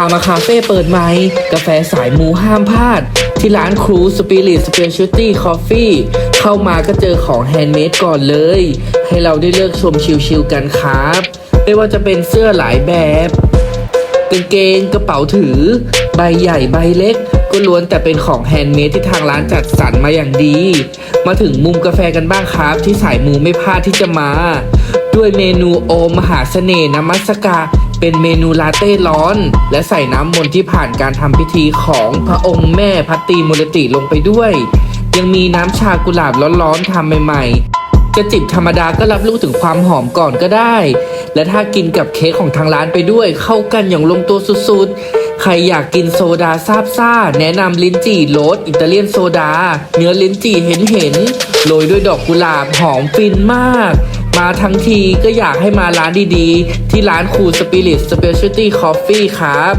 ามาคาเฟ่เปิดใหม่กาแฟสายมูห้ามพลาด ที่ร้านครูสปิริตสเปเชียลตี้คอฟฟี่เข้ามาก็เจอของแฮนด์เมดก่อนเลย ให้เราได้เลือกชมชิลๆกันครับ ไม่ว่าจะเป็นเสื้อหลายแบบกางเกงกระเป๋าถือ ใบใหญ่ใบเล็ก ก็ล้วนแต่เป็นของแฮนด์เมดที่ทางร้านจัดสรรมาอย่างดี มาถึงมุมกาแฟกันบ้างครับ ที่สายมูไม่พลาดที่จะมา ด้วยเมนูโอมหาเสน่ห์น้ำมัสกา เป็นเมนูลาเต้ร้อน และใส่น้ำมนต์ที่ผ่านการทำพิธีของพระองค์แม่พัตตีมุรติลงไปด้วย ยังมีน้ำชากุหลาบร้อนๆทำใหม่ๆ จะจิบธรรมดาก็รับรู้ถึงความหอมก่อนก็ได้ และถ้ากินกับเค้กของทางร้านไปด้วย เข้ากันอย่างลงตัวสุดๆ ใครอยากกินโซดาซาบซ่า แนะนำลิ้นจี่โรสอิตาเลียนโซดา เนื้อลิ้นจี่เห็นเห็นๆโรยด้วยดอกกุหลาบหอมฟินมาก มาทั้งทีก็อยากให้มาร้านดีๆ ที่ร้านคูสปิริตสเปเชียลตี้คอฟฟี่ครับ